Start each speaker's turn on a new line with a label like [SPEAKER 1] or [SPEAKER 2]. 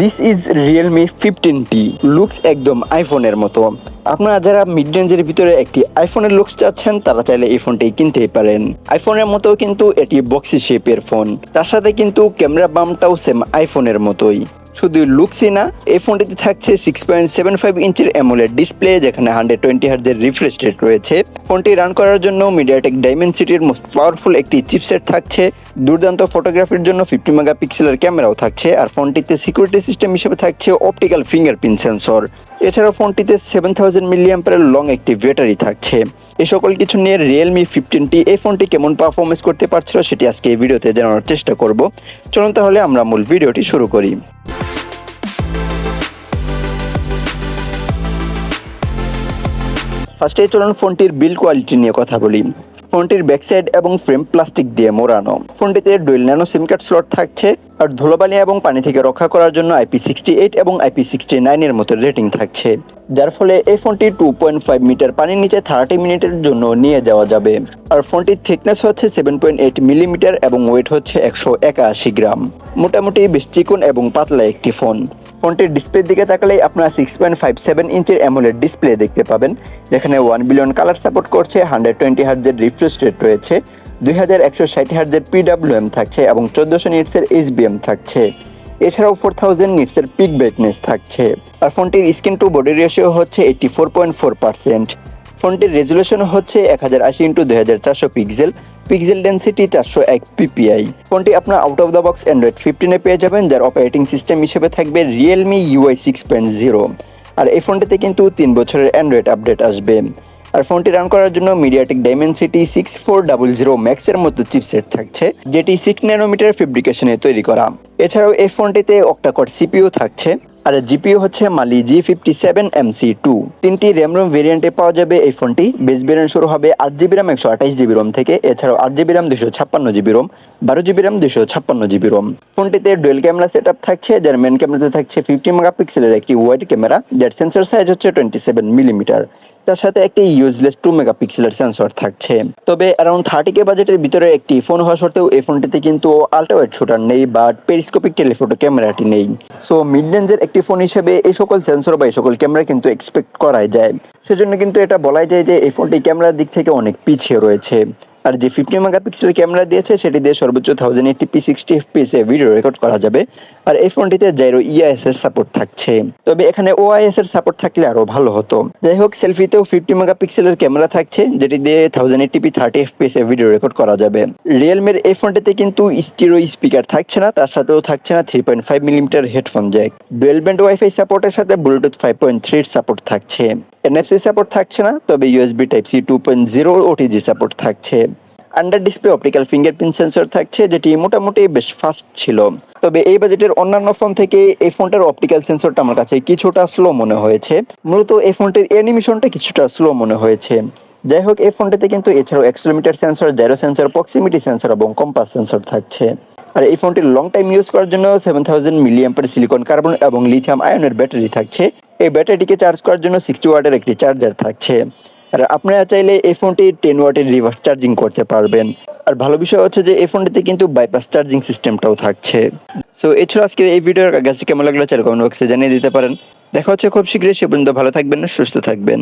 [SPEAKER 1] This is Realme fifteen T looks একদম আইফোনের মতো। আপনারা যারা মিড রেঞ্জের ভিতরে একটি আইফোনের লুকস চাচ্ছেন, তারা চাইলে এই ফোনটি কিনতেই পারেন। আইফোনের মতো কিন্তু এটি বক্সি শেপের ফোন তার সাথে কিন্তু ক্যামেরা বামটাও সেম আইফোনের মতোই। শুধু লুকসই না, এই ফোনটিতে থাকছে সিক্স পয়েন্ট সেভেন ফাইভ ইঞ্চের অ্যামোলেড ডিসপ্লে যেখানে হান্ড্রেড টোয়েন্টি হার্জের রিফ্রেশ রেট রয়েছে। ফোনটি রান করার জন্য মিডিয়াটেক ডাইমেনসিটির মোস্ট পাওয়ারফুল একটি চিপসেট থাকছে। দুর্দান্ত ফটোগ্রাফির জন্য ফিফটি মেগাপিক্সেলের ক্যামেরাও থাকছে। আর ফোনটিতে সিকিউরিটি সিস্টেম হিসেবে থাকছে অপটিক্যাল ফিঙ্গারপ্রিন্ট সেন্সর এছাড়াও ফোনটিতে সেভেন থাউজেন্ড মিলিয়াম্পারের লং একটি ব্যাটারি থাকছে। এই সকল কিছু নিয়ে রিয়েলমি ফিফটিন টি এই ফোনটি কেমন পারফরমেন্স করতে পারছিল সেটি আজকে এই ভিডিওতে জানানোর চেষ্টা করব। চলুন তাহলে আমরা মূল ভিডিওটি শুরু করি। ফার্স্টে চলুন ফোনটির বিল্ড কোয়ালিটি নিয়ে কথা বলি। ফোনটির ব্যাক সাইড এবং ফ্রেম প্লাস্টিক দিয়ে মোড়ানো। ফোনটিতে dual nano SIM card slot থাকছে আর ধুলোবালি এবং পানি থেকে রক্ষা করার জন্য আইপি সিক্সটি এইট এবং আইপি সিক্সটি নাইনের মতো রেটিং থাকছে। যার ফলে এই ফোনটি টু পয়েন্ট ফাইভ মিটার পানির নিচে থার্টি মিনিটের জন্য নিয়ে যাওয়া যাবে। আর ফোনটির থিকনেস হচ্ছে সেভেন পয়েন্ট এইট মিলিমিটার এবং ওয়েট হচ্ছে একশো একাশি গ্রাম। মোটামুটি বেশ চিকন এবং পাতলা একটি ফোন। ফোনটির ডিসপ্লের দিকে তাকালেই আপনারা সিক্স পয়েন্ট ফাইভ সেভেন ইঞ্চের অ্যামোলেড ডিসপ্লে দেখতে পাবেন, যেখানে ওয়ান বিলিয়ন কালার সাপোর্ট করছে হান্ড্রেড টোয়েন্টি হার্জের রিফ্রেশ রেট রয়েছে, দুই হাজার একশো ষাট হার্জের পিডাব্লিউএম থাকছে এবং চোদ্দোশো নিটসের এইচবিএম থাকছে। এছাড়াও ফোর থাউজেন্ড নিটসের পিক ব্রাইটনেস থাকছে। আর ফোনটির স্ক্রিন টু বডি রেশিও হচ্ছে eighty four point four percent ফোনটির রেজুলেশন হচ্ছে এক হাজার আশি ইন্টু দুই হাজার চারশো পিক্সেল পিক্সেল ডেন্সিটি চারশো এক পিপিআই। ফোনটি আপনার out of the box Android ফিফটিনে পেয়ে যাবেন, যার অপারেটিং সিস্টেম হিসেবে থাকবে Realme UI six point zero আর এই ফোনটিতে কিন্তু তিন বছরের অ্যান্ড্রয়েড আপডেট আসবে। আর ফোনটি রান করার জন্য MediaTek Dimensity six four double zero ম্যাক্সের মতো চিপসেট থাকছে, যেটি সিক্স ন্যানোমিটার ফেব্রিকেশনে তৈরি করা। এছাড়াও এই ফোনটিতে অক্টাকট সিপিইউ থাকছে। আর জিপিও হচ্ছে Mali G fifty seven M C two তিনটি র্যাম রোম ভেরিয়েন্টে পাওয়া যাবে এই ফোনটি। বেস ভেরিয়েন্ট শুরু হবে আট জিবি র্যাম একশো আঠাশ জিবি রোম থেকে। এছাড়াও আট জিবি র্যাম দুশো ছাপ্পান্ন জিবি রোম বারো জিবি র্যাম দুশো ছাপ্পান্ন জিবি রোম ফোনটিতে ডুয়েল ক্যামেরা সেট আপ থাকছে, যার মেন ক্যামেরাতে থাকছে ফিফটি মেগাপিক্সেলের একটি ওয়াইড ক্যামেরা যার সেন্সর সাইজ হচ্ছে টোয়েন্টি সেভেন মিলিমিটার তার সাথে একটি ইউজলেস টু মেগাপিক্সেলের সেন্সর থাকছে। তবে অ্যারাউন্ড থার্টি কে বাজেটের ভিতরে একটি ফোন হওয়া সত্ত্বেও এই ফোনটিতে কিন্তু আল্ট্রা ওয়াইড শুটার নেই বাট পেরিস্কোপিক টেলিফোটো ক্যামেরাটি নেই। সো মিড রেঞ্জের একটি ফোন হিসেবে এই সকল সেন্সর বা এই সকল ক্যামেরা কিন্তু এক্সপেক্ট করাই যায়। সেজন্য কিন্তু এটা বলাই যায় যে এই ফোনটি ক্যামেরার দিক থেকে অনেক পিছিয়ে রয়েছে। আর যে ফিফটি মেগাপিক্সেলের ক্যামেরা দিয়েছে, সেটি দিয়ে সর্বোচ্চ থাউজেন্ড এইটি পি সিক্সটি এফপিএসে ভিডিও রেকর্ড করা যাবে। আর এই ফোনটিতে জাইরো ইআইএস এর সাপোর্ট থাকছে। তবে এখানে ওআইএস এর সাপোর্ট থাকলে আরও ভালো হতো। যাই হোক সেলফিতেও ফিফটি মেগাপিক্সেলের ক্যামেরা থাকছে, যেটি দিয়ে থাউজেন্ড এইটি পি থার্টি এফপিএসে ভিডিও রেকর্ড করা যাবে। রিয়েলমির এই ফোনটিতে কিন্তু স্টিরো স্পিকার থাকছে না, তার সাথেও থাকছে না three point five millimetre headphone jack dual band wifi সাপোর্টের সাথে ব্লুটুথ ফাইভ পয়েন্ট থ্রির সাপোর্ট থাকছে। এনএফসি সাপোর্ট থাকছে না, তবে USB type C two point zero OTG support থাকছে। Under display optical fingerprint sensor থাকছে, যেটি মোটামুটি বেশ ফাস্ট ছিল। তবে এই বাজেটের অন্যান্য ফোন থেকে এই ফোনটার অপটিক্যাল সেন্সরটা আমার কাছে কিছুটা স্লো মনে হয়েছে। মূলত এই ফোনটির অ্যানিমেশনটা কিছুটা স্লো মনে হয়েছে। যাই হোক, এই ফোনটিতে কিন্তু এছাড়াও accelerometer sensor gyro sensor proximity sensor এবং কম্পাস সেন্সর থাকছে। আর এই ফোনটি লং টাইম ইউজ করার জন্য seven thousand milliampere silicon carbon এবং লিথিয়াম আয়নের ব্যাটারি থাকছে। এই ব্যাটারিটিকে চার্জ করার জন্য সিক্সটি ওয়াটের একটি চার্জার থাকছে। আর আপনারা চাইলে এই ফোনটি টেন ওয়াটের রিভার্স চার্জিং করতে পারবেন। আর ভালো বিষয় হচ্ছে যে এই ফোনটিতে কিন্তু বাইপাস চার্জিং সিস্টেমটাও থাকছে। সো এছাড়া আজকের এই ভিডিওর কাছে কেমন লাগল চার কমেন্ট বক্সে জানিয়ে দিতে পারেন। দেখা হচ্ছে খুব শীঘ্রই। সে পর্যন্ত ভালো থাকবেন, সুস্থ থাকবেন।